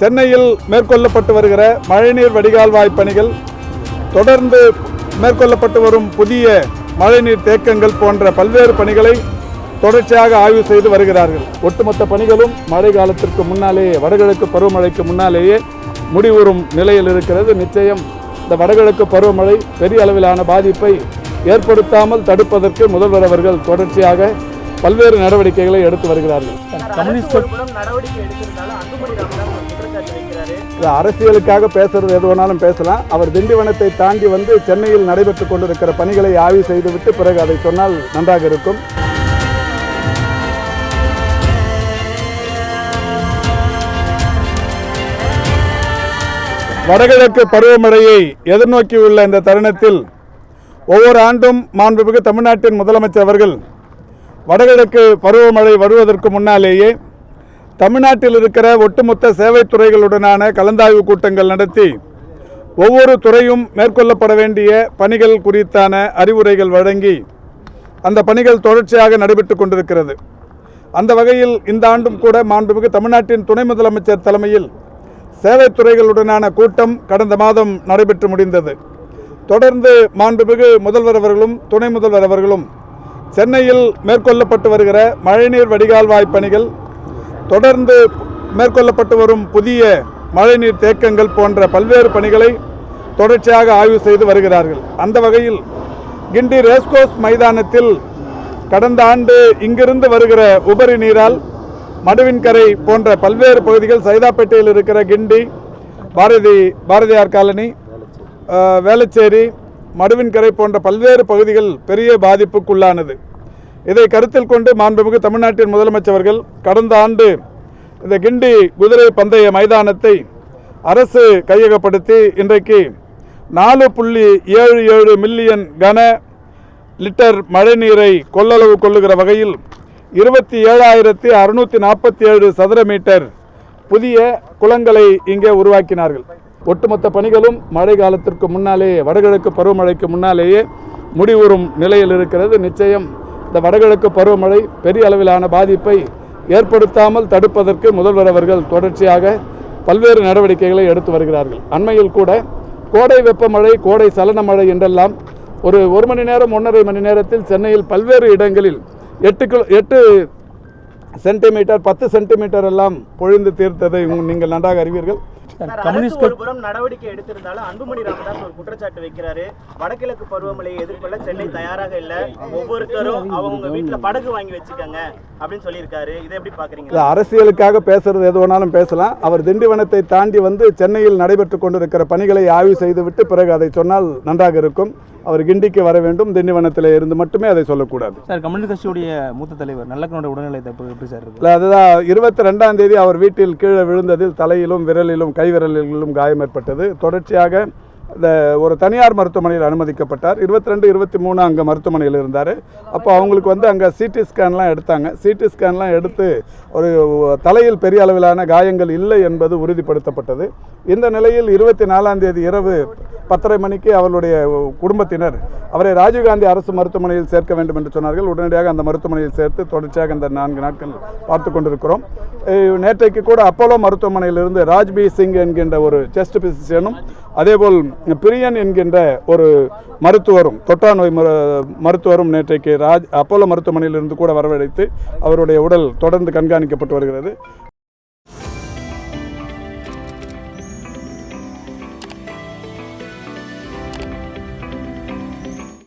சென்னையில் மேற்கொள்ளப்பட்டு வருகிற மழைநீர் வடிகால்வாய் பணிகள் தொடர்ந்து மேற்கொள்ளப்பட்டு வரும் புதிய மழைநீர் தேக்கங்கள் போன்ற பல்வேறு பணிகளை தொடர்ச்சியாக ஆய்வு செய்து வருகிறார்கள். ஒட்டுமொத்த பணிகளும் மழை காலத்திற்கு முன்னாலேயே வடகிழக்கு பருவமழைக்கு முன்னாலேயே முடிவுறும் நிலையில் இருக்கிறது. நிச்சயம் இந்த வடகிழக்கு பருவமழை பெரிய அளவிலான பாதிப்பை ஏற்படுத்தாமல் தடுப்பதற்கு முதல்வர் அவர்கள் தொடர்ச்சியாக பல்வேறு நடவடிக்கைகளை எடுத்து வருகிறார்கள். அரசியலுக்காக பேசுறது எது வேணாலும் பேசலாம். அவர் திண்டிவனத்தை தாண்டி வந்து சென்னையில் நடைபெற்றுக் கொண்டிருக்கிற பணிகளை ஆய்வு செய்துவிட்டு பிறகு அதை சொன்னால் நன்றாக இருக்கும். வடகிழக்கு பருவமழையை எதிர்நோக்கியுள்ள இந்த தருணத்தில் ஒவ்வொரு ஆண்டும் மாண்புமிகு தமிழ்நாட்டின் முதலமைச்சர் அவர்கள் வடகிழக்கு பருவமழை வருவதற்கு முன்னாலேயே தமிழ்நாட்டில் இருக்கிற ஒட்டுமொத்த சேவை துறைகளுடனான கலந்தாய்வு கூட்டங்கள் நடத்தி ஒவ்வொரு துறையும் மேற்கொள்ளப்பட வேண்டிய பணிகள் குறித்தான அறிவுரைகள் வழங்கி அந்த பணிகள் தொடர்ச்சியாக நடைபெற்று கொண்டிருக்கிறது. அந்த வகையில் இந்த ஆண்டும் கூட மாண்புமிகு தமிழ்நாட்டின் துணை முதலமைச்சர் தலைமையில் சேவை துறைகளுடனான கூட்டம் கடந்த மாதம் நடைபெற்று முடிந்தது. தொடர்ந்து மாண்புமிகு முதல்வர் அவர்களும் துணை முதல்வர் அவர்களும் சென்னையில் மேற்கொள்ளப்பட்டு வருகிற மழைநீர் வடிகால்வாய் பணிகள் தொடர்ந்து மேற்கொள்ளப்பட்டு வரும் புதிய மழைநீர் தேக்கங்கள் போன்ற பல்வேறு பணிகளை தொடர்ச்சியாக ஆய்வு செய்து வருகிறார்கள். அந்த வகையில் கிண்டி ரேஸ்கோஸ் மைதானத்தில் கடந்த ஆண்டு இங்கிருந்து வருகிற உபரி நீரால் மடுவின்கரை போன்ற பல்வேறு பகுதிகள் சைதாப்பேட்டையில் இருக்கிற கிண்டி பாரதி பாரதியார் காலனி வேளச்சேரி மடுவின்கரை போன்ற பல்வேறு பகுதிகள் பெரிய பாதிப்புக்குள்ளானது. இதை கருத்தில் கொண்டு மாண்புமிகு தமிழ்நாட்டின் முதலமைச்சர்கள் கடந்த ஆண்டு இந்த கிண்டி குதிரை பந்தய மைதானத்தை அரசு கையகப்படுத்தி இன்றைக்கு நாலு புள்ளி ஏழு ஏழு மில்லியன் கன லிட்டர் மழைநீரை கொள்ளளவு கொள்ளுகிற வகையில் இருபத்தி ஏழாயிரத்தி அறுநூற்றி நாற்பத்தி ஏழு சதுர மீட்டர் புதிய குளங்களை இங்கே உருவாக்கினார்கள். ஒட்டுமொத்த பணிகளும் மழை காலத்திற்கு முன்னாலேயே வடகிழக்கு பருவமழைக்கு முன்னாலேயே முடிவுறும் நிலையில் இருக்கிறது. நிச்சயம் இந்த வடகிழக்கு பருவமழை பெரிய அளவிலான பாதிப்பை ஏற்படுத்தாமல் தடுப்பதற்கு முதல்வர் அவர்கள் தொடர்ச்சியாக பல்வேறு நடவடிக்கைகளை எடுத்து வருகிறார்கள். அண்மையில் கூட கோடை வெப்பமழை கோடை சலன மழை என்றெல்லாம் ஒரு ஒரு மணி நேரம் ஒன்றரை மணி நேரத்தில் சென்னையில் பல்வேறு இடங்களில் எட்டு கிலோ எட்டு சென்டிமீட்டர் பத்து சென்டிமீட்டர் எல்லாம் பொழிந்து தீர்த்ததை நீங்கள் நன்றாக அறிவீர்கள். கம்யூனிஸ்ட் ஒரு புறம் நடவடிக்கை எடுத்திருந்தாலும் அன்புமணி ராமதாஸ் ஒரு குற்றச்சாட்டு வைக்கிறாரு. வடகிழக்கு பருவமழையை எதிர்கொள்ள சென்னை தயாராக இல்ல. ஒவ்வொருத்தரும் அவங்க வீட்டுல படகு வாங்கி வச்சுக்கோங்க அப்படின்னு சொல்லியிருக்காரு. இதை எப்படி பாக்குறீங்க? இது அரசியலுக்காக பேசுறது எது வேணாலும் பேசலாம். அவர் திண்டிவனத்தை தாண்டி வந்து சென்னையில் நடைபெற்றுக் கொண்டிருக்கிற பணிகளை ஆய்வு செய்துவிட்டு பிறகு அதை சொன்னால் நன்றாக இருக்கும். அவர் கிண்டிக்கு வர வேண்டும் திண்டிவனத்தில் இருந்து மட்டுமே அதை சொல்லக்கூடாது. சார் கம்யூனிஸ்ட் கட்சியுடைய மூத்த தலைவர் நல்லக்கனோட உடல்நிலை தப்பு எப்படி சார் இல்லை அதுதான் இருபத்தி ரெண்டாம் தேதி அவர் வீட்டில் கீழே விழுந்ததில் தலையிலும் விரலிலும் கை விரலிலும் காயம் ஏற்பட்டது. தொடர்ச்சியாக இந்த ஒரு தனியார் மருத்துவமனையில் அனுமதிக்கப்பட்டார். இருபத்தி ரெண்டு இருபத்தி மூணு அங்கே மருத்துவமனையில் இருந்தார். அப்போ அவங்களுக்கு வந்து அங்கே சிடி ஸ்கேன்லாம் எடுத்தாங்க. சிடி ஸ்கேன்லாம் எடுத்து ஒரு தலையில் பெரிய அளவிலான காயங்கள் இல்லை என்பது உறுதிப்படுத்தப்பட்டது. இந்த நிலையில் இருபத்தி நாலாம் தேதி இரவு பத்தரை மணிக்கு அவருடைய குடும்பத்தினர் அவரை ராஜீவ்காந்தி அரசு மருத்துவமனையில் சேர்க்க வேண்டும் என்று சொன்னார்கள். உடனடியாக அந்த மருத்துவமனையில் சேர்த்து தொடர்ச்சியாக இந்த நான்கு நாட்கள் பார்த்து கொண்டிருக்கிறோம். நேற்றைக்கு கூட அப்போலோ மருத்துவமனையிலிருந்து ராஜ்பி சிங் என்கின்ற ஒரு செஸ்ட் பிசிஷியனும் அதேபோல் பிரியன் என்கின்ற ஒரு மருத்துவரும் தொற்றா நோய் மரு மருத்துவரும் நேற்றைக்கு ராஜ் அப்போலோ மருத்துவமனையிலிருந்து கூட வரவழைத்து அவருடைய உடல் தொடர்ந்து கண்காணிக்கப்பட்டு வருகிறது.